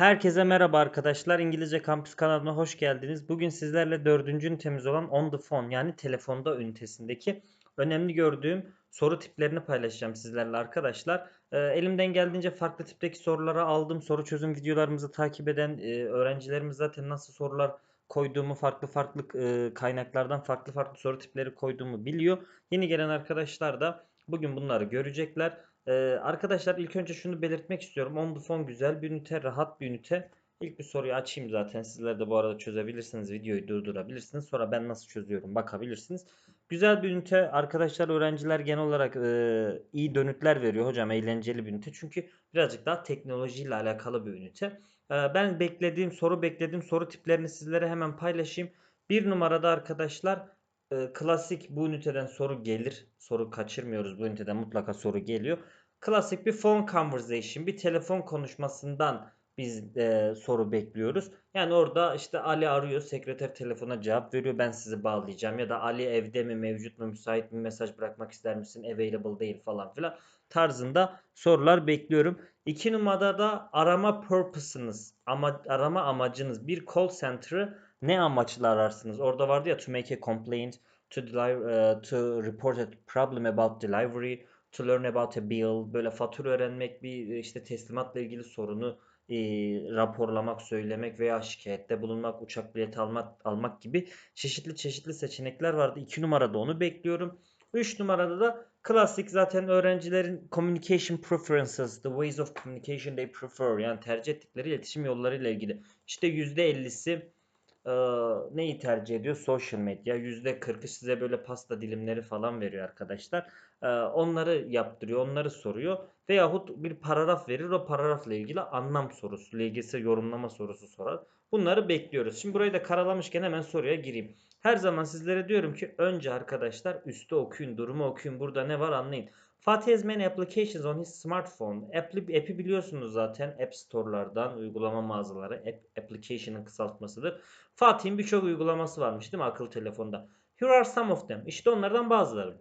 Herkese merhaba arkadaşlar. İngilizce Kampüs kanalına hoş geldiniz. Bugün sizlerle dördüncü ünitemiz olan On the Phone yani telefonda ünitesindeki önemli gördüğüm soru tiplerini paylaşacağım sizlerle arkadaşlar. Ee, elimden geldiğince farklı tipteki soruları aldım. Soru çözüm videolarımızı takip eden e, öğrencilerimiz zaten nasıl sorular koyduğumu farklı farklı e, kaynaklardan farklı farklı soru tipleri koyduğumu biliyor. Yeni gelen arkadaşlar da bugün bunları görecekler. Ee, arkadaşlar ilk önce şunu belirtmek istiyorum. On the phone güzel bir ünite, rahat bir ünite. İlk bir soruyu açayım zaten. Sizler de bu arada çözebilirsiniz. Videoyu durdurabilirsiniz. Sonra ben nasıl çözüyorum bakabilirsiniz. Güzel bir ünite. Arkadaşlar öğrenciler genel olarak e, iyi dönütler veriyor. Hocam eğlenceli bir ünite. Çünkü birazcık daha teknolojiyle alakalı bir ünite. Ee, ben beklediğim soru beklediğim soru tiplerini sizlere hemen paylaşayım. Bir numarada arkadaşlar e, klasik bu üniteden soru gelir. Soru kaçırmıyoruz. Bu üniteden mutlaka soru geliyor. Klasik bir phone conversation, bir telefon konuşmasından biz e, soru bekliyoruz. Yani orada işte Ali arıyor, sekreter telefona cevap veriyor. Ben sizi bağlayacağım ya da Ali evde mi, mevcut mu, müsait mi, mesaj bırakmak ister misin, available değil falan filan tarzında sorular bekliyorum. İki numarada da arama purpose'ınız, ama, arama amacınız bir call center'ı ne amaçla ararsınız? Orada vardı ya to make a complaint, to, deliver, uh, to report a problem about delivery, to learn about a bill, böyle fatura öğrenmek, bir işte teslimatla ilgili sorunu e, raporlamak, söylemek veya şikayette bulunmak, uçak bileti almak, almak gibi çeşitli çeşitli seçenekler vardı. 2 numarada onu bekliyorum. 3 numarada da klasik zaten öğrencilerin communication preferences, the ways of communication they prefer yani tercih ettikleri iletişim yollarıyla ilgili. İşte %50'si e, neyi tercih ediyor? Social medya. %40'ı size böyle pasta dilimleri falan veriyor arkadaşlar. E, onları yaptırıyor, onları soruyor. Veyahut bir paragraf verir, o paragrafla ilgili anlam sorusu, LGS yorumlama sorusu sorar. Bunları bekliyoruz. Şimdi burayı da karalamışken hemen soruya gireyim. Her zaman sizlere diyorum ki önce arkadaşlar üstte okuyun, durumu okuyun. Burada ne var anlayın. Fatih has applications on his smartphone. App'i, app'i biliyorsunuz zaten. App Store'lardan uygulama mağazaları. App, application'ın kısaltmasıdır. Fatih'in birçok uygulaması varmış değil mi akıllı telefonda? Here are some of them. İşte onlardan bazıları.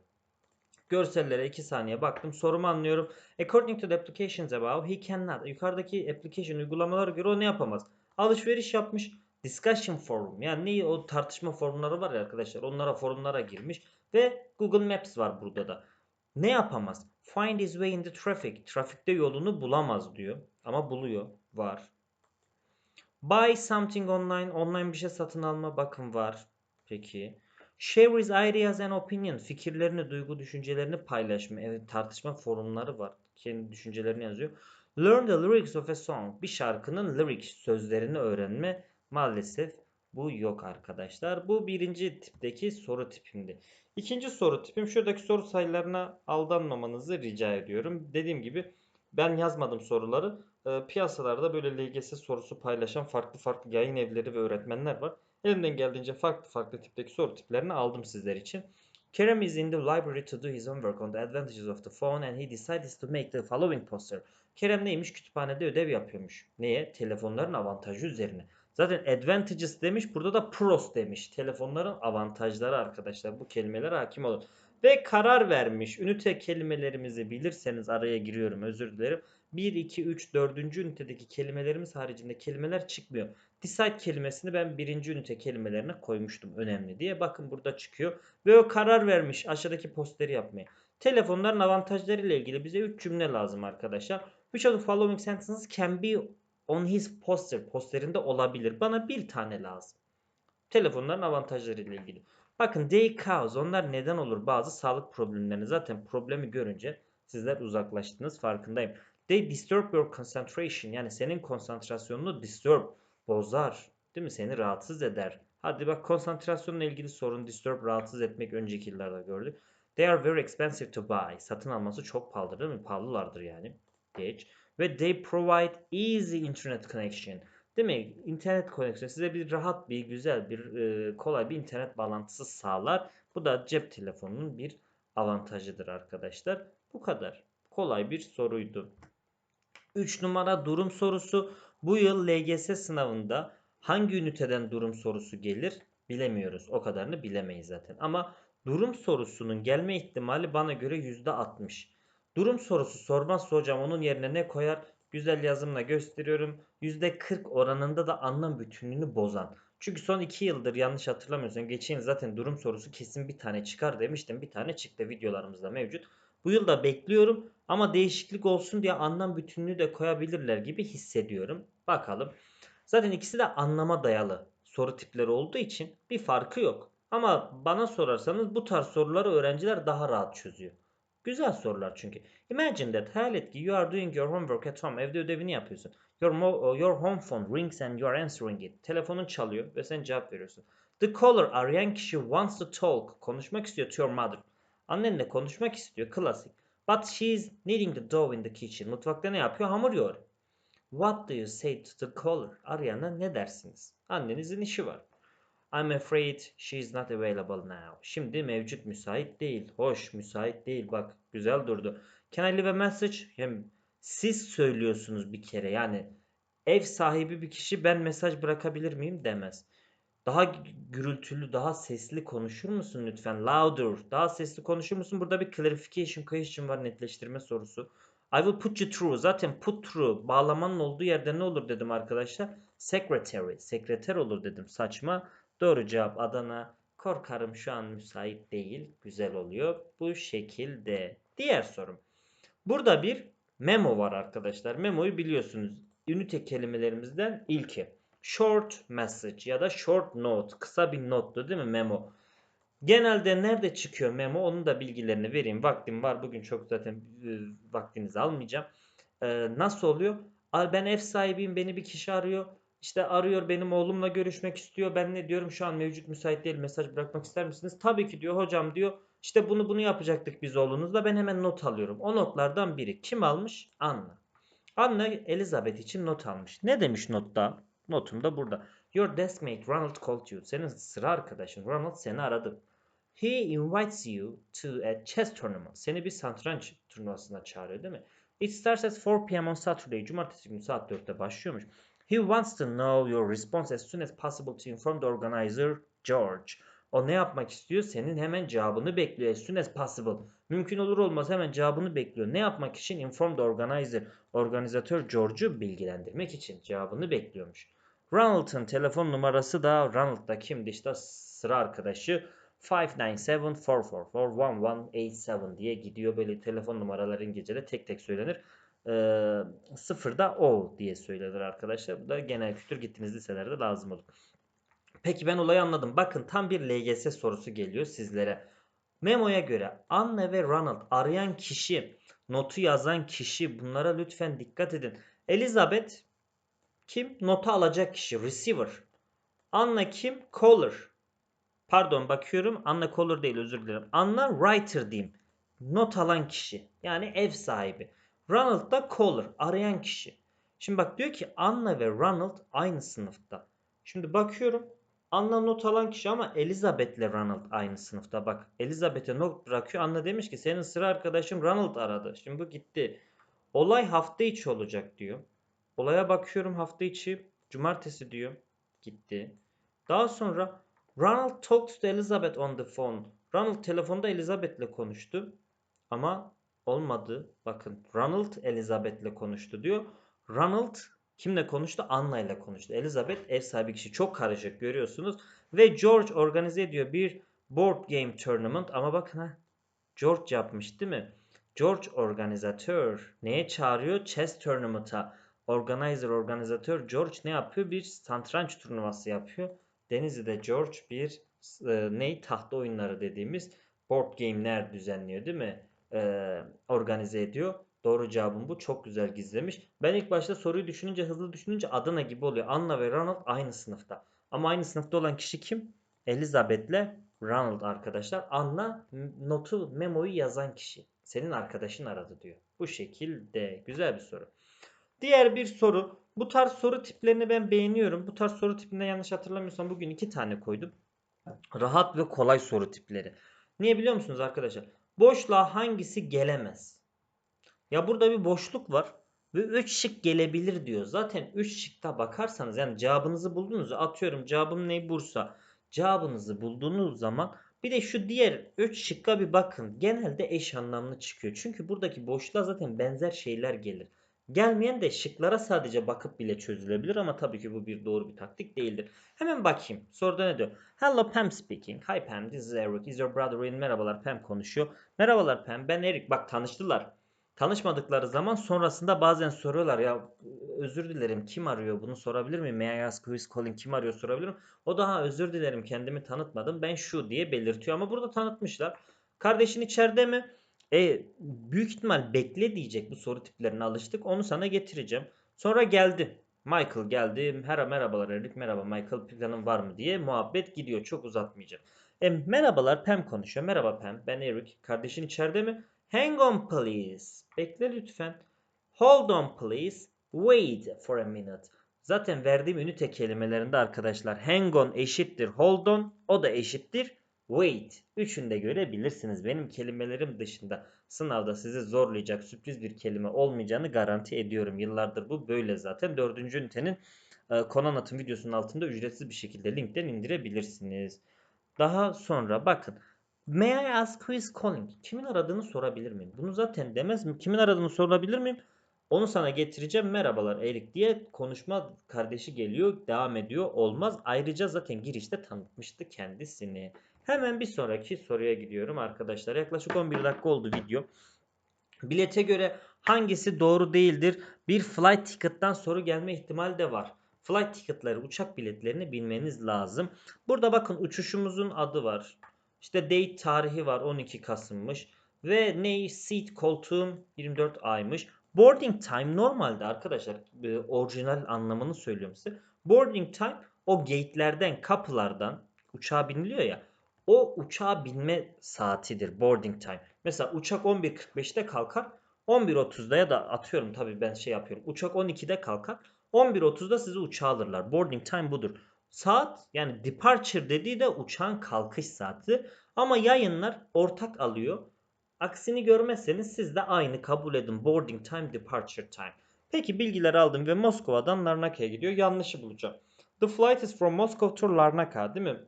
Görsellere 2 saniye baktım. Sorumu anlıyorum. According to the applications above, he cannot. Yukarıdaki application uygulamalara göre o ne yapamaz? Alışveriş yapmış. Discussion forum. Yani ne o tartışma forumları var ya arkadaşlar. Onlara forumlara girmiş. Ve Google Maps var burada da. Ne yapamaz? Find his way in the traffic. Trafikte yolunu bulamaz diyor. Ama buluyor. Var. Buy something online. Online bir şey satın alma. Bakın var. Peki. Share his ideas and opinion. Fikirlerini, duygu, düşüncelerini paylaşma. Evet tartışma forumları var. Kendi düşüncelerini yazıyor. Learn the lyrics of a song. Bir şarkının lyrics sözlerini öğrenme. Maalesef bu yok arkadaşlar. Bu birinci tipteki soru tipimdi. İkinci soru tipim şuradaki soru sayılarına aldanmamanızı rica ediyorum. Dediğim gibi ben yazmadım soruları. E, piyasalarda böyle LGS sorusu paylaşan farklı farklı yayın evleri ve öğretmenler var. Elimden geldiğince farklı farklı tipteki soru tiplerini aldım sizler için. Kerem is in the library to do his homework on the advantages of the phone and he decides to make the following poster. Kerem neymiş? Kütüphanede ödev yapıyormuş. Neye? Telefonların avantajı üzerine. Zaten advantages demiş. Burada da pros demiş. Telefonların avantajları arkadaşlar. Bu kelimeler hakim olun. Ve karar vermiş. Ünite kelimelerimizi bilirseniz araya giriyorum. Özür dilerim. 1, 2, 3, 4. ünitedeki kelimelerimiz haricinde kelimeler çıkmıyor. Decide kelimesini ben birinci ünite kelimelerine koymuştum önemli diye. Bakın burada çıkıyor. Ve o karar vermiş aşağıdaki posteri yapmaya. Telefonların avantajları ile ilgili bize 3 cümle lazım arkadaşlar. Which of the following sentences can be on his poster. Posterinde olabilir. Bana bir tane lazım. Telefonların avantajları ile ilgili. Bakın they cause onlar neden olur bazı sağlık problemlerini. Zaten problemi görünce sizler uzaklaştınız farkındayım. They disturb your concentration. Yani senin konsantrasyonunu disturb, bozar. Değil mi? Seni rahatsız eder. Hadi bak konsantrasyonla ilgili sorun disturb, rahatsız etmek önceki yıllarda gördük. They are very expensive to buy. Satın alması çok pahalıdır değil mi? Pahalılardır yani. Geç. Ve they provide easy internet connection. Mi? İnternet koneksiyonu size bir rahat bir güzel bir e, kolay bir internet bağlantısı sağlar. Bu da cep telefonunun bir avantajıdır arkadaşlar. Bu kadar. Kolay bir soruydu. 3 numara durum sorusu. Bu yıl LGS sınavında hangi üniteden durum sorusu gelir bilemiyoruz. O kadarını bilemeyiz zaten. Ama durum sorusunun gelme ihtimali bana göre %60. Durum sorusu sormazsa hocam onun yerine ne koyar? Güzel yazımla gösteriyorum. %40 oranında da anlam bütünlüğünü bozan. Çünkü son 2 yıldır yanlış hatırlamıyorsam geçen zaten durum sorusu kesin bir tane çıkar demiştim. Bir tane çıktı videolarımızda mevcut. Bu yıl da bekliyorum ama değişiklik olsun diye anlam bütünlüğü de koyabilirler gibi hissediyorum. Bakalım. Zaten ikisi de anlama dayalı soru tipleri olduğu için bir farkı yok. Ama bana sorarsanız bu tarz soruları öğrenciler daha rahat çözüyor. Güzel sorular çünkü. Imagine that hayal et ki you are doing your homework at home. Evde ödevini yapıyorsun. Your, mo- your home phone rings and you are answering it. Telefonun çalıyor ve sen cevap veriyorsun. The caller arayan kişi wants to talk. Konuşmak istiyor to your mother. Annenle konuşmak istiyor. Klasik. But she's kneading the dough in the kitchen. Mutfakta ne yapıyor? Hamur yoğuruyor. What do you say to the caller? Arayana ne dersiniz? Annenizin işi var. I'm afraid she's not available now. Şimdi mevcut müsait değil. Hoş müsait değil. Bak güzel durdu. Can I leave a message? Hem siz söylüyorsunuz bir kere. Yani ev sahibi bir kişi ben mesaj bırakabilir miyim demez. Daha gü- gürültülü, daha sesli konuşur musun lütfen? Louder. Daha sesli konuşur musun? Burada bir clarification question var netleştirme sorusu. I will put you through. Zaten put through bağlamanın olduğu yerde ne olur dedim arkadaşlar. Secretary. Sekreter olur dedim. Saçma. Doğru cevap Adana. Korkarım şu an müsait değil. Güzel oluyor. Bu şekilde. Diğer sorum. Burada bir memo var arkadaşlar. Memoyu biliyorsunuz. Ünite kelimelerimizden ilki. Short message ya da short note. Kısa bir nottu değil mi memo? Genelde nerede çıkıyor memo? Onun da bilgilerini vereyim. Vaktim var. Bugün çok zaten e, vaktinizi almayacağım. E, nasıl oluyor? Ben ev sahibiyim. Beni bir kişi arıyor. İşte arıyor benim oğlumla görüşmek istiyor. Ben ne diyorum şu an mevcut müsait değil. Mesaj bırakmak ister misiniz? Tabii ki diyor hocam diyor. İşte bunu bunu yapacaktık biz oğlunuzla. Ben hemen not alıyorum. O notlardan biri. Kim almış? Anna. Anna Elizabeth için not almış. Ne demiş notta? Notum da burada. Your deskmate Ronald called you. Senin sıra arkadaşın Ronald seni aradı. He invites you to a chess tournament. Seni bir satranç turnuvasına çağırıyor değil mi? It starts at 4 p.m. on Saturday. Cumartesi günü saat 4'te başlıyormuş. He wants to know your response as soon as possible to inform the organizer George. O ne yapmak istiyor? Senin hemen cevabını bekliyor. As soon as possible. Mümkün olur olmaz hemen cevabını bekliyor. Ne yapmak için? Inform the organizer. Organizatör George'u bilgilendirmek için cevabını bekliyormuş. Ronald'ın telefon numarası da Ronald da kimdi işte sıra arkadaşı 597-444-1187 diye gidiyor. Böyle telefon numaraları İngilizce'de tek tek söylenir. Ee, sıfırda o diye söylenir arkadaşlar. Bu da genel kültür gittiğiniz liselerde lazım olur. Peki ben olayı anladım. Bakın tam bir LGS sorusu geliyor sizlere. Memo'ya göre Anne ve Ronald arayan kişi, notu yazan kişi bunlara lütfen dikkat edin. Elizabeth kim? Notu alacak kişi. Receiver. Anna kim? Caller. Pardon bakıyorum. Anna caller değil özür dilerim. Anna writer diyeyim. Not alan kişi. Yani ev sahibi. Ronald da caller. Arayan kişi. Şimdi bak diyor ki Anna ve Ronald aynı sınıfta. Şimdi bakıyorum. Anna not alan kişi ama Elizabeth ile Ronald aynı sınıfta. Bak Elizabeth'e not bırakıyor. Anna demiş ki senin sıra arkadaşım Ronald aradı. Şimdi bu gitti. Olay hafta içi olacak diyor. Olaya bakıyorum hafta içi cumartesi diyor. Gitti. Daha sonra Ronald talks to Elizabeth on the phone. Ronald telefonda Elizabeth'le konuştu. Ama olmadı. Bakın Ronald Elizabeth'le konuştu diyor. Ronald kimle konuştu? Anna ile konuştu. Elizabeth ev sahibi kişi. Çok karışık görüyorsunuz. Ve George organize ediyor bir board game tournament. Ama bakın ha. George yapmış değil mi? George organizatör. Neye çağırıyor? Chess tournament'a. Organizer, organizatör George ne yapıyor? Bir satranç turnuvası yapıyor. Denizli'de George bir e, ney tahta oyunları dediğimiz board game'ler düzenliyor değil mi? E, organize ediyor. Doğru cevabım bu. Çok güzel gizlemiş. Ben ilk başta soruyu düşününce, hızlı düşününce Adana gibi oluyor. Anna ve Ronald aynı sınıfta. Ama aynı sınıfta olan kişi kim? Elizabeth'le Ronald arkadaşlar. Anna notu, memoyu yazan kişi. Senin arkadaşın aradı diyor. Bu şekilde. Güzel bir soru. Diğer bir soru. Bu tarz soru tiplerini ben beğeniyorum. Bu tarz soru tipinde yanlış hatırlamıyorsam bugün iki tane koydum. Rahat ve kolay soru tipleri. Niye biliyor musunuz arkadaşlar? Boşluğa hangisi gelemez? Ya burada bir boşluk var ve 3 şık gelebilir diyor. Zaten 3 şıkta bakarsanız yani cevabınızı buldunuz. Atıyorum cevabım ne Bursa. Cevabınızı bulduğunuz zaman bir de şu diğer 3 şıkka bir bakın. Genelde eş anlamlı çıkıyor. Çünkü buradaki boşluğa zaten benzer şeyler gelir. Gelmeyen de şıklara sadece bakıp bile çözülebilir ama tabii ki bu bir doğru bir taktik değildir. Hemen bakayım. Soruda ne diyor? Hello Pam speaking. Hi Pam, this is Eric. Is your brother in? Merhabalar Pam konuşuyor. Merhabalar Pam, ben Eric. Bak tanıştılar. Tanışmadıkları zaman sonrasında bazen soruyorlar ya özür dilerim kim arıyor bunu sorabilir miyim? May I ask who is calling kim arıyor sorabilirim. O da ha özür dilerim kendimi tanıtmadım ben şu diye belirtiyor ama burada tanıtmışlar. Kardeşin içeride mi? E büyük ihtimal bekle diyecek bu soru tiplerine alıştık onu sana getireceğim. Sonra geldi. Michael geldi. Her merhabalar Eric merhaba Michael planın var mı diye muhabbet gidiyor çok uzatmayacağım. E, merhabalar Pam konuşuyor. Merhaba Pam ben Eric. Kardeşin içeride mi? Hang on please. Bekle lütfen. Hold on please. Wait for a minute. Zaten verdiğim ünite kelimelerinde arkadaşlar hang on eşittir hold on. O da eşittir wait. Üçünü de görebilirsiniz. Benim kelimelerim dışında sınavda sizi zorlayacak sürpriz bir kelime olmayacağını garanti ediyorum. Yıllardır bu böyle zaten. Dördüncü ünitenin e, konu anlatım videosunun altında ücretsiz bir şekilde linkten indirebilirsiniz. Daha sonra bakın May I ask who is calling? Kimin aradığını sorabilir miyim? Bunu zaten demez mi? Kimin aradığını sorabilir miyim? Onu sana getireceğim. Merhabalar Erik diye konuşma kardeşi geliyor. Devam ediyor. Olmaz. Ayrıca zaten girişte tanıtmıştı kendisini. Hemen bir sonraki soruya gidiyorum arkadaşlar. Yaklaşık 11 dakika oldu video. Bilete göre hangisi doğru değildir? Bir flight ticket'tan soru gelme ihtimali de var. Flight ticket'ları, uçak biletlerini bilmeniz lazım. Burada bakın uçuşumuzun adı var. İşte date tarihi var 12 Kasım'mış. Ve ne seat koltuğum 24 aymış. Boarding time normalde arkadaşlar e, orijinal anlamını söylüyorum size. Boarding time o gate'lerden kapılardan uçağa biniliyor ya. O uçağa binme saatidir boarding time. Mesela uçak 11.45'te kalkar. 11.30'da ya da atıyorum tabii ben şey yapıyorum. Uçak 12'de kalkar. 11.30'da sizi uçağa alırlar. Boarding time budur. Saat yani departure dediği de uçağın kalkış saati. Ama yayınlar ortak alıyor. Aksini görmezseniz siz de aynı kabul edin. Boarding time, departure time. Peki bilgileri aldım ve Moskova'dan Larnaka'ya gidiyor. Yanlışı bulacağım. The flight is from Moscow to Larnaka değil mi?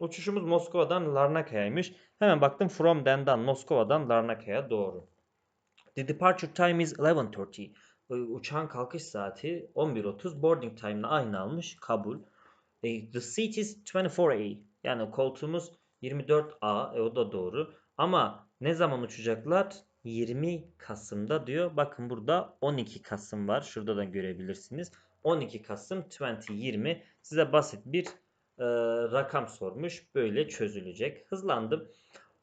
Uçuşumuz Moskova'dan Larnaka'yaymış. Hemen baktım from Den'dan Moskova'dan Larnaka'ya doğru. The departure time is 11.30. Uçağın kalkış saati 11.30. Boarding time'la aynı almış. Kabul. E, the seat is 24A. Yani koltuğumuz 24A. E, o da doğru. Ama ne zaman uçacaklar? 20 Kasım'da diyor. Bakın burada 12 Kasım var. Şurada da görebilirsiniz. 12 Kasım 2020 size basit bir e, rakam sormuş. Böyle çözülecek. Hızlandım.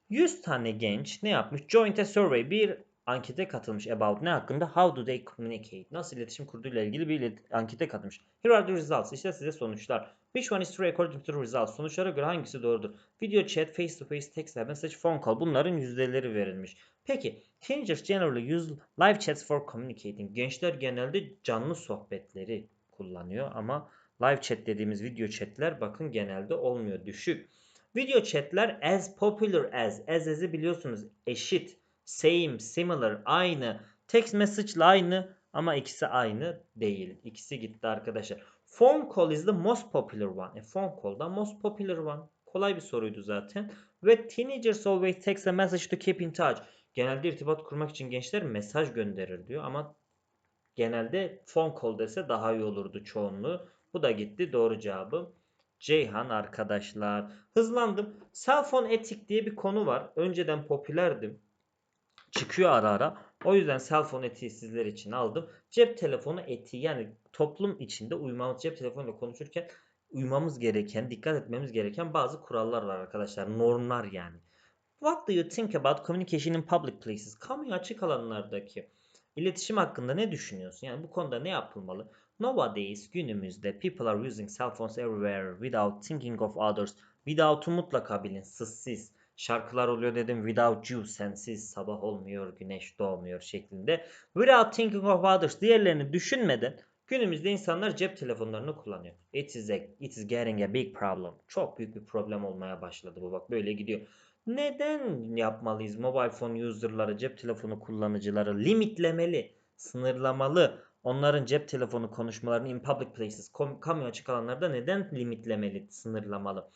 100 tane genç ne yapmış? Joint a survey bir ankete katılmış about ne hakkında? How do they communicate? Nasıl iletişim kurduğuyla ilgili bir ankete katılmış. Here are the results. İşte size sonuçlar. Which one is true according to the results? Sonuçlara göre hangisi doğrudur? Video chat, face to face, text message, phone call. Bunların yüzdeleri verilmiş. Peki, teenagers generally use live chats for communicating. Gençler genelde canlı sohbetleri kullanıyor ama live chat dediğimiz video chatler bakın genelde olmuyor. Düşük. Video chatler as popular as. As as'i biliyorsunuz eşit same, similar, aynı. Text message ile aynı ama ikisi aynı değil. İkisi gitti arkadaşlar. Phone call is the most popular one. E, phone call da most popular one. Kolay bir soruydu zaten. Ve teenagers always text a message to keep in touch. Genelde irtibat kurmak için gençler mesaj gönderir diyor ama genelde phone call dese daha iyi olurdu çoğunluğu. Bu da gitti. Doğru cevabı Ceyhan arkadaşlar. Hızlandım. Phone etik diye bir konu var. Önceden popülerdim çıkıyor ara ara. O yüzden phone etiği sizler için aldım. Cep telefonu etiği yani toplum içinde uymamız cep telefonuyla konuşurken uymamız gereken, dikkat etmemiz gereken bazı kurallar var arkadaşlar. Normlar yani. What do you think about communication in public places? Kamuya açık alanlardaki iletişim hakkında ne düşünüyorsun? Yani bu konuda ne yapılmalı? Nowadays günümüzde people are using cell phones everywhere without thinking of others. Without'u mutlaka bilin. Sızsız şarkılar oluyor dedim. Without you sensiz sabah olmuyor, güneş doğmuyor şeklinde. Without thinking of others diğerlerini düşünmeden günümüzde insanlar cep telefonlarını kullanıyor. It is, a, it is getting a big problem. Çok büyük bir problem olmaya başladı bu bak böyle gidiyor. Neden yapmalıyız mobile phone user'ları, cep telefonu kullanıcıları limitlemeli, sınırlamalı, onların cep telefonu konuşmalarını in public places, kamu açık alanlarda neden limitlemeli, sınırlamalı?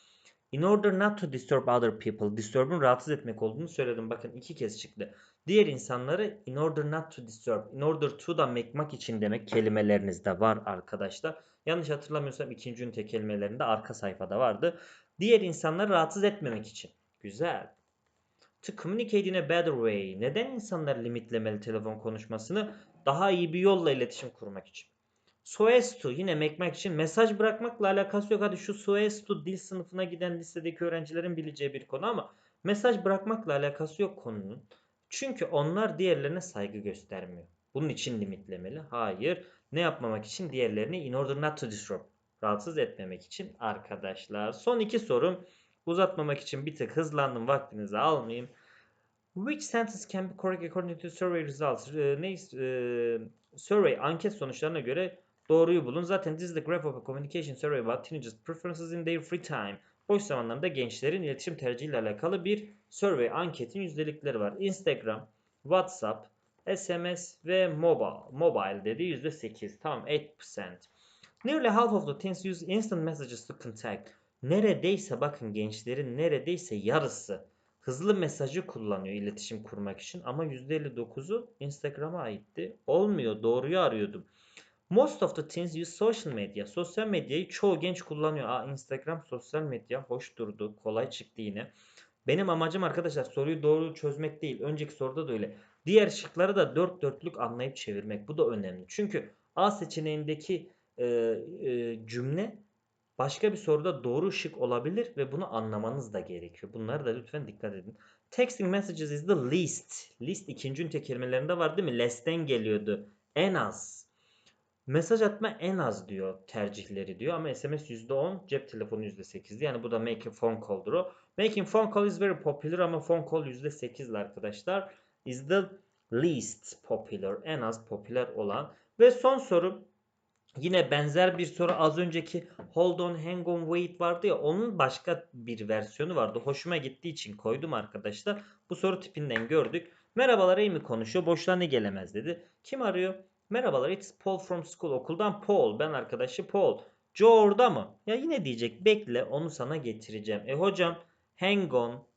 In order not to disturb other people. Disturb'un rahatsız etmek olduğunu söyledim. Bakın iki kez çıktı. Diğer insanları in order not to disturb, in order to da mekmak için demek kelimelerinizde var arkadaşlar. Yanlış hatırlamıyorsam ikinci ünite kelimelerinde arka sayfada vardı. Diğer insanları rahatsız etmemek için. Güzel. To communicate in a better way. Neden insanlar limitlemeli telefon konuşmasını? Daha iyi bir yolla iletişim kurmak için. So as to yine mekmek için mesaj bırakmakla alakası yok. Hadi şu so as to dil sınıfına giden listedeki öğrencilerin bileceği bir konu ama mesaj bırakmakla alakası yok konunun. Çünkü onlar diğerlerine saygı göstermiyor. Bunun için limitlemeli. Hayır. Ne yapmamak için? Diğerlerini in order not to disrupt. Rahatsız etmemek için arkadaşlar. Son iki sorum. Uzatmamak için bir tık hızlandım. Vaktinizi almayayım. Which sentence can be correct according to survey results? Ee, ne, e, survey anket sonuçlarına göre doğruyu bulun. Zaten this is the graph of a communication survey about teenagers preferences in their free time. Boş zamanlarında gençlerin iletişim tercihiyle alakalı bir survey anketin yüzdelikleri var. Instagram, WhatsApp, SMS ve mobile. Mobile dedi %8. Tamam 8%. Nearly half of the teens use instant messages to contact. Neredeyse bakın gençlerin neredeyse yarısı hızlı mesajı kullanıyor iletişim kurmak için ama %59'u Instagram'a aitti. Olmuyor doğruyu arıyordum. Most of the teens use social media. Sosyal medyayı çoğu genç kullanıyor. Aa, Instagram sosyal medya hoş durdu. Kolay çıktı yine. Benim amacım arkadaşlar soruyu doğru çözmek değil. Önceki soruda da öyle. Diğer şıkları da dört dörtlük anlayıp çevirmek. Bu da önemli. Çünkü A seçeneğindeki e, e, cümle başka bir soruda doğru şık olabilir ve bunu anlamanız da gerekiyor. Bunları da lütfen dikkat edin. Texting messages is the least. Least ikinci ünite kelimelerinde var değil mi? Less'ten geliyordu. En az. Mesaj atma en az diyor tercihleri diyor ama SMS %10 cep telefonu %8 yani bu da make a phone call'dur o. Making phone call is very popular ama phone call %8'li arkadaşlar. Is the least popular en az popüler olan. Ve son soru yine benzer bir soru az önceki hold on hang on wait vardı ya onun başka bir versiyonu vardı. Hoşuma gittiği için koydum arkadaşlar. Bu soru tipinden gördük. Merhabalar Amy konuşuyor. Boşluğa ne gelemez dedi. Kim arıyor? Merhabalar it's Paul from school. Okuldan Paul. Ben arkadaşı Paul. Joe orada mı? Ya yine diyecek bekle onu sana getireceğim. E hocam hang on,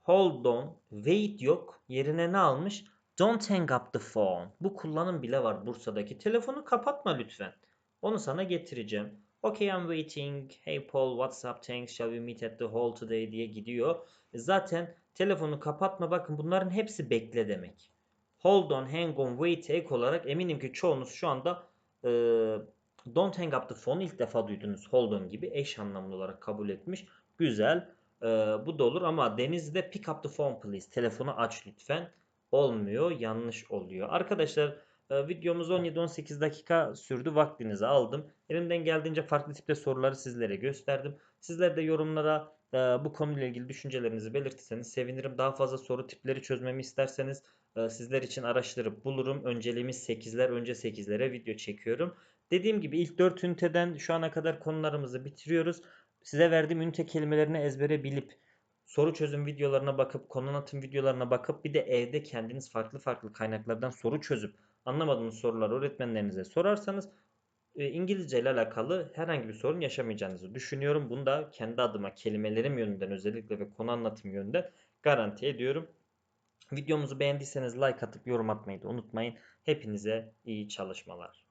hold on, wait yok. Yerine ne almış? Don't hang up the phone. Bu kullanım bile var Bursa'daki. Telefonu kapatma lütfen. Onu sana getireceğim. Okay I'm waiting. Hey Paul what's up thanks shall we meet at the hall today diye gidiyor. Zaten telefonu kapatma bakın bunların hepsi bekle demek. Hold on, hang on, wait ek olarak eminim ki çoğunuz şu anda e, don't hang up the phone ilk defa duydunuz. Hold on gibi eş anlamlı olarak kabul etmiş. Güzel. E, bu da olur ama denizde pick up the phone please. Telefonu aç lütfen. Olmuyor. Yanlış oluyor. Arkadaşlar e, videomuz 17-18 dakika sürdü. Vaktinizi aldım. Elimden geldiğince farklı tipte soruları sizlere gösterdim. Sizler de yorumlara e, bu konuyla ilgili düşüncelerinizi belirtirseniz sevinirim. Daha fazla soru tipleri çözmemi isterseniz e, sizler için araştırıp bulurum. Önceliğimiz 8'ler. Önce 8'lere video çekiyorum. Dediğim gibi ilk 4 üniteden şu ana kadar konularımızı bitiriyoruz. Size verdiğim ünite kelimelerini ezbere bilip soru çözüm videolarına bakıp konu anlatım videolarına bakıp bir de evde kendiniz farklı farklı kaynaklardan soru çözüp anlamadığınız soruları öğretmenlerinize sorarsanız e, İngilizce ile alakalı herhangi bir sorun yaşamayacağınızı düşünüyorum. Bunu da kendi adıma kelimelerim yönünden özellikle ve konu anlatım yönünde garanti ediyorum. Videomuzu beğendiyseniz like atıp yorum atmayı da unutmayın. Hepinize iyi çalışmalar.